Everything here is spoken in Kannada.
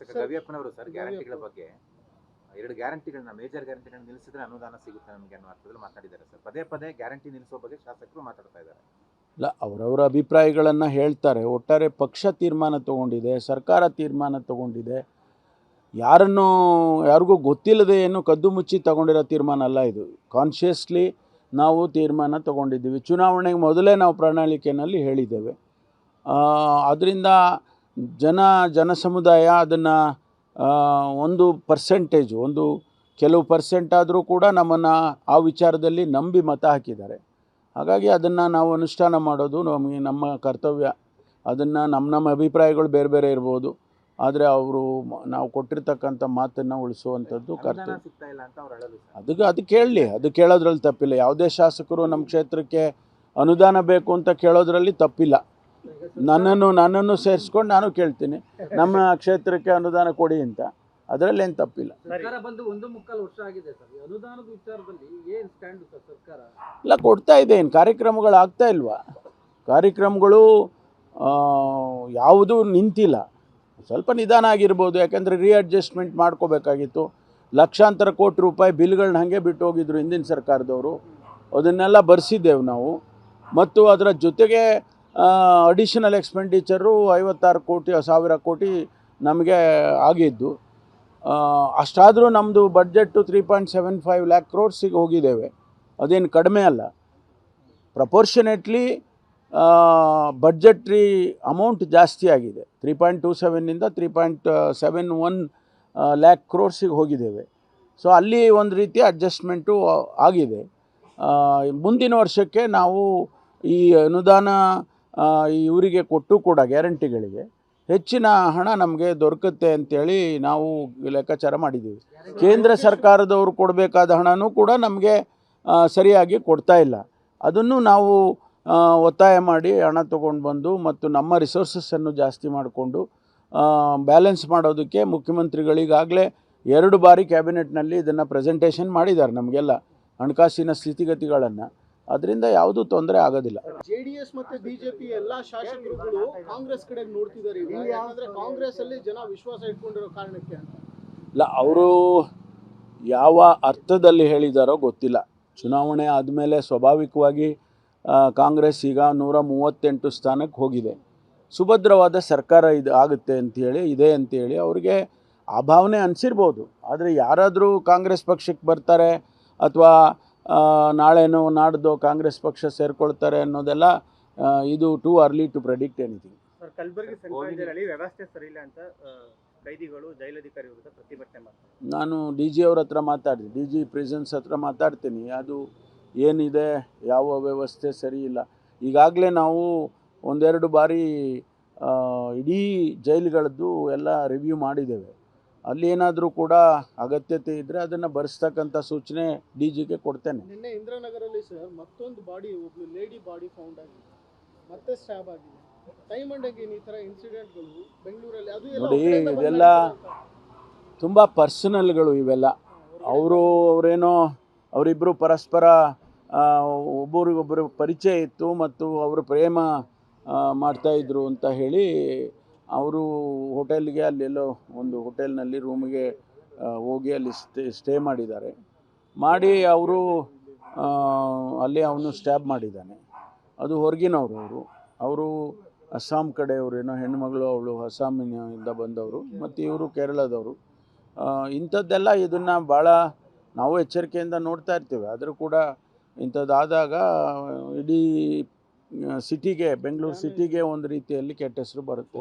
ಶಾಸಕ ಸರ್, ಗವಿಯಪ್ಪನವರು ಸರ್ ಗ್ಯಾರಂಟಿಗಳ ಬಗ್ಗೆ ಎರಡು ಗ್ಯಾರಂಟಿಗಳನ್ನ ಮೇಜರ್ ಗ್ಯಾರಂಟಿಗಳನ್ನ ನಿಲ್ಲಿಸಿದ್ರೆ ಅನುದಾನ ಸಿಗುತ್ತೆ ನಮಗೆ ಅನ್ನೋ ಅರ್ಥದಲ್ಲಿ ಮಾತಾಡಿದ್ದಾರೆ ಸರ್. ಪದೇ ಪದೇ ಗ್ಯಾರಂಟಿ ನಿಲ್ಲಿಸೋ ಬಗ್ಗೆ ಶಾಸಕರು ಮಾತಾಡ್ತಾ ಇದ್ದಾರೆ. ಇಲ್ಲ ಅವರವರ ಅಭಿಪ್ರಾಯಗಳನ್ನು ಹೇಳ್ತಾರೆ. ಒಟ್ಟಾರೆ ಪಕ್ಷ ತೀರ್ಮಾನ ತಗೊಂಡಿದೆ ಸರ್ಕಾರ ತೀರ್ಮಾನ ತಗೊಂಡಿದೆ. ಯಾರನ್ನು ಯಾರಿಗೂ ಗೊತ್ತಿಲ್ಲದೆ ಏನು ಕದ್ದು ಮುಚ್ಚಿ ತಗೊಂಡಿರೋ ತೀರ್ಮಾನ ಅಲ್ಲ ಇದು. ಕಾನ್ಷಿಯಸ್ಲಿ ನಾವು ತೀರ್ಮಾನ ತಗೊಂಡಿದ್ದೀವಿ. ಚುನಾವಣೆಗೆ ಮೊದಲೇ ನಾವು ಪ್ರಣಾಳಿಕೆಯಲ್ಲಿ ಹೇಳಿದ್ದೇವೆ. ಅದರಿಂದ ಜನ ಜನ ಸಮುದಾಯ ಅದನ್ನು ಒಂದು ಪರ್ಸೆಂಟೇಜು ಒಂದು ಕೆಲವು ಪರ್ಸೆಂಟ್ ಆದರೂ ಕೂಡ ನಮ್ಮನ್ನು ಆ ವಿಚಾರದಲ್ಲಿ ನಂಬಿ ಮತ ಹಾಕಿದ್ದಾರೆ. ಹಾಗಾಗಿ ಅದನ್ನು ನಾವು ಅನುಷ್ಠಾನ ಮಾಡೋದು ನಮಗೆ ನಮ್ಮ ಕರ್ತವ್ಯ. ಅದನ್ನು ನಮ್ಮ ನಮ್ಮ ಅಭಿಪ್ರಾಯಗಳು ಬೇರೆ ಬೇರೆ ಇರ್ಬೋದು. ಆದರೆ ಅವರು ನಾವು ಕೊಟ್ಟಿರ್ತಕ್ಕಂಥ ಮಾತನ್ನು ಉಳಿಸುವಂಥದ್ದು ಕರ್ತವ್ಯ. ಅದಕ್ಕೆ ಅದು ಕೇಳಲಿ ಅದು ಕೇಳೋದ್ರಲ್ಲಿ ತಪ್ಪಿಲ್ಲ. ಯಾವುದೇ ಶಾಸಕರು ನಮ್ಮ ಕ್ಷೇತ್ರಕ್ಕೆ ಅನುದಾನ ಬೇಕು ಅಂತ ಕೇಳೋದ್ರಲ್ಲಿ ತಪ್ಪಿಲ್ಲ. ನನ್ನನ್ನು ನನ್ನನ್ನು ಸೇರಿಸ್ಕೊಂಡು ನಾನು ಕೇಳ್ತೀನಿ. ನಮ್ಮ ಕ್ಷೇತ್ರಕ್ಕೆ ಅನುದಾನ ಕೊಡಿ ಅಂತ. ಅದರಲ್ಲಿ ಏನು ತಪ್ಪಿಲ್ಲ. ಸರ್ಕಾರ ಬಂದು ಒಂದು ಮುಕ್ಕಾಲು ವರ್ಷ ಆಗಿದೆ ಸರ್. ಅನುದಾನದ ವಿಚಾರದಲ್ಲಿ ಏನ್ ಸ್ಟ್ಯಾಂಡ್ ಸರ್ ಸರ್ಕಾರ? ಇಲ್ಲ ಕೊಡ್ತಾ ಇದೆ. ಏನು ಕಾರ್ಯಕ್ರಮಗಳು ಆಗ್ತಾ ಇಲ್ವಾ? ಕಾರ್ಯಕ್ರಮಗಳು ಯಾವುದೂ ನಿಂತಿಲ್ಲ. ಸ್ವಲ್ಪ ನಿಧಾನ ಆಗಿರ್ಬೋದು. ಯಾಕಂದರೆ ರೀಅಡ್ಜಸ್ಟ್ಮೆಂಟ್ ಮಾಡ್ಕೋಬೇಕಾಗಿತ್ತು. ಲಕ್ಷಾಂತರ ಕೋಟಿ ರೂಪಾಯಿ ಬಿಲ್ಗಳನ್ನ ಹಾಗೆ ಬಿಟ್ಟು ಹೋಗಿದ್ರು ಹಿಂದಿನ ಸರ್ಕಾರದವರು. ಅದನ್ನೆಲ್ಲ ಬರೆಸಿದ್ದೇವೆ ನಾವು. ಮತ್ತು ಅದರ ಜೊತೆಗೆ ಅಡಿಷನಲ್ ಎಕ್ಸ್ಪೆಂಡಿಚರು ಐವತ್ತಾರು ಕೋಟಿ, ಸಾವಿರ ಕೋಟಿ ನಮಗೆ ಆಗಿದ್ದು. ಅಷ್ಟಾದರೂ ನಮ್ಮದು budget three point seven five lakh ಕ್ರೋರ್ಸಿಗೆ ಹೋಗಿದ್ದೇವೆ. ಅದೇನು ಕಡಿಮೆ ಅಲ್ಲ. ಪ್ರಪೋರ್ಷನೇಟ್ಲಿ ಬಡ್ಜೆಟ್ರಿ ಅಮೌಂಟ್ ಜಾಸ್ತಿ ಆಗಿದೆ. Three point two ಸೆವೆನ್ನಿಂದ three point seven one lakh ಕ್ರೋರ್ಸಿಗೆ ಹೋಗಿದ್ದೇವೆ. ಸೊ ಅಲ್ಲಿ ಒಂದು ರೀತಿ ಅಡ್ಜಸ್ಟ್ಮೆಂಟು ಆಗಿದೆ. ಮುಂದಿನ ವರ್ಷಕ್ಕೆ ನಾವು ಈ ಅನುದಾನ ಇವರಿಗೆ ಕೊಟ್ಟು ಕೂಡ ಗ್ಯಾರಂಟಿಗಳಿಗೆ ಹೆಚ್ಚಿನ ಹಣ ನಮಗೆ ದೊರಕುತ್ತೆ ಅಂತೇಳಿ ನಾವು ಲೆಕ್ಕಾಚಾರ ಮಾಡಿದ್ದೀವಿ. ಕೇಂದ್ರ ಸರ್ಕಾರದವರು ಕೊಡಬೇಕಾದ ಹಣನೂ ಕೂಡ ನಮಗೆ ಸರಿಯಾಗಿ ಕೊಡ್ತಾ ಇಲ್ಲ. ಅದನ್ನು ನಾವು ಒತ್ತಾಯ ಮಾಡಿ ಹಣ ತಗೊಂಡು ಬಂದು ಮತ್ತು ನಮ್ಮ ರಿಸೋರ್ಸಸ್ಸನ್ನು ಜಾಸ್ತಿ ಮಾಡಿಕೊಂಡು ಬ್ಯಾಲೆನ್ಸ್ ಮಾಡೋದಕ್ಕೆ ಮುಖ್ಯಮಂತ್ರಿಗಳಿಗಾಗಲೇ ಎರಡು ಬಾರಿ ಕ್ಯಾಬಿನೆಟ್ನಲ್ಲಿ ಇದನ್ನು ಪ್ರೆಸೆಂಟೇಷನ್ ಮಾಡಿದ್ದಾರೆ ನಮಗೆಲ್ಲ. ಹಣಕಾಸಿನ ಸ್ಥಿತಿಗತಿಗಳನ್ನು. ಅದರಿಂದ ಯಾವುದೂ ತೊಂದರೆ ಆಗೋದಿಲ್ಲ. ಜೆಡಿಎಸ್ ಮತ್ತೆ ಬಿಜೆಪಿ ಎಲ್ಲಾ ಶಾಸಕರುಗಳು ಕಾಂಗ್ರೆಸ್ ಕಡೆ ನೋಡ್ತಿದ್ದಾರೆ ಈಗ ಯಾಕಂದ್ರೆ ಕಾಂಗ್ರೆಸ್ ಅಲ್ಲಿ ಜನ ವಿಶ್ವಾಸ ಇಟ್ಕೊಂಡಿರೋ ಕಾರಣಕ್ಕೆ ಅಂತ. ಇಲ್ಲ ಅವರು ಯಾವ ಅರ್ಥದಲ್ಲಿ ಹೇಳಿದಾರೋ ಗೊತ್ತಿಲ್ಲ. ಚುನಾವಣೆ ಆದಮೇಲೆ ಸ್ವಾಭಾವಿಕವಾಗಿ ಕಾಂಗ್ರೆಸ್ ಈಗ ನೂರ ಮೂವತ್ತೆಂಟು ಸ್ಥಾನಕ್ಕೆ ಹೋಗಿದೆ. ಸುಭದ್ರವಾದ ಸರ್ಕಾರ ಇದು ಆಗುತ್ತೆ ಅಂಥೇಳಿ ಇದೆ ಅಂಥೇಳಿ ಅವ್ರಿಗೆ ಆ ಭಾವನೆ ಅನಿಸಿರ್ಬೋದು. ಆದರೆ ಯಾರಾದರೂ ಕಾಂಗ್ರೆಸ್ ಪಕ್ಷಕ್ಕೆ ಬರ್ತಾರೆ ಅಥವಾ ನಾಳೆನೋ ನಾಡ್ದೋ ಕಾಂಗ್ರೆಸ್ ಪಕ್ಷ ಸೇರ್ಕೊಳ್ತಾರೆ ಅನ್ನೋದೆಲ್ಲ ಇದು too early to predict anything sir Kalaburagi central ಜೈಲಲ್ಲಿ ವ್ಯವಸ್ಥೆ ಸರಿಯಿಲ್ಲ ಇಲ್ಲ ಅಂತ ಕೈದಿಗಳು ಜೈಲಧಿಕಾರಿ ವಿರುದ್ಧ ಪ್ರತಿಭಟನೆ ಮಾಡ್ತಾರೆ. ನಾನು ಡಿ ಜಿ ಅವ್ರ ಹತ್ರ ಮಾತಾಡಿದೆ ಡಿ ಜಿ ಪ್ರೆಸೆನ್ಸ್ ಹತ್ರ ಮಾತಾಡ್ತೀನಿ. ಅದು ಏನಿದೆ ಯಾವ ವ್ಯವಸ್ಥೆ ಸರಿ ಇಲ್ಲ. ಈಗಾಗಲೇ ನಾವು ಒಂದೆರಡು ಬಾರಿ ಇಡೀ ಜೈಲುಗಳದ್ದು ಎಲ್ಲ ರಿವ್ಯೂ ಮಾಡಿದ್ದೇವೆ. ಅಲ್ಲಿ ಏನಾದರೂ ಕೂಡ ಅಗತ್ಯತೆ ಇದ್ದರೆ ಅದನ್ನು ಬರೆಸ್ತಕ್ಕಂಥ ಸೂಚನೆ ಡಿ ಜಿಗೆ ಕೊಡ್ತೇನೆ. ನಿನ್ನೆ ಇಂದಿರಾನಗರಲ್ಲಿ ಸರ್ ಮತ್ತೊಂದು ಬಾಡಿ ಒಬ್ಳು ಲೇಡಿ ಬಾಡಿ ಫೌಂಡ್ ಆಗಿದೆ. ಮತ್ತೆ ಸ್ಟ್ಯಾಬ್ ಆಗಿದೆ. ಟೈಮ್ ಅಂಡ್ ಅಗೇನ್ ಈ ತರ ಇನ್ಸಿಡೆಂಟ್ಗಳು ಬೆಂಗಳೂರಲ್ಲಿ ಅದು ಎಲ್ಲ ನೋಡಿ, ಬಂದ್ ಇದೆಲ್ಲ-. ತುಂಬ ಪರ್ಸನಲ್ಗಳು ಇವೆಲ್ಲ. ಅವರು ಅವರೇನೋ ಅವರಿಬ್ಬರು ಪರಸ್ಪರ ಆ, ಒಬ್ಬರಿಗೊಬ್ಬರು ಪರಿಚಯ ಇತ್ತು ಮತ್ತು ಅವರು ಪ್ರೇಮ ಆ, ಮಾಡ್ತಾಯಿದ್ರು ಅಂತ ಹೇಳಿ ಅವರು ಹೋಟೆಲ್ಗೆ ಅಲ್ಲೆಲ್ಲೋ ಒಂದು ಹೋಟೆಲ್ನಲ್ಲಿ ರೂಮಿಗೆ ಹೋಗಿ ಅಲ್ಲಿ ಸ್ಟೇ ಸ್ಟೇ ಮಾಡಿದ್ದಾರೆ. ಮಾಡಿ ಅವರು ಅಲ್ಲಿ ಅವನು ಸ್ಟ್ಯಾಬ್ ಮಾಡಿದ್ದಾನೆ. ಅದು ಹೊರಗಿನವರು ಅವರು. ಅವರು ಅಸ್ಸಾಂ ಕಡೆಯವರೇನೋ ಹೆಣ್ಮಗಳು, ಅವಳು ಅಸ್ಸಾಮಿನಿಂದ ಬಂದವರು, ಮತ್ತು ಇವರು ಕೇರಳದವರು. ಇಂಥದ್ದೆಲ್ಲ ಇದನ್ನು ಭಾಳ ನಾವು ಎಚ್ಚರಿಕೆಯಿಂದ ನೋಡ್ತಾ ಇರ್ತೀವಿ. ಆದರೂ ಕೂಡ ಇಂಥದ್ದಾದಾಗ ಇಡೀ ಸಿಟಿಗೆ, ಬೆಂಗಳೂರು ಸಿಟಿಗೆ ಒಂದು ರೀತಿಯಲ್ಲಿ ಕೆಟ್ಟ ಹೆಸರು ಬರುತ್ತೆ.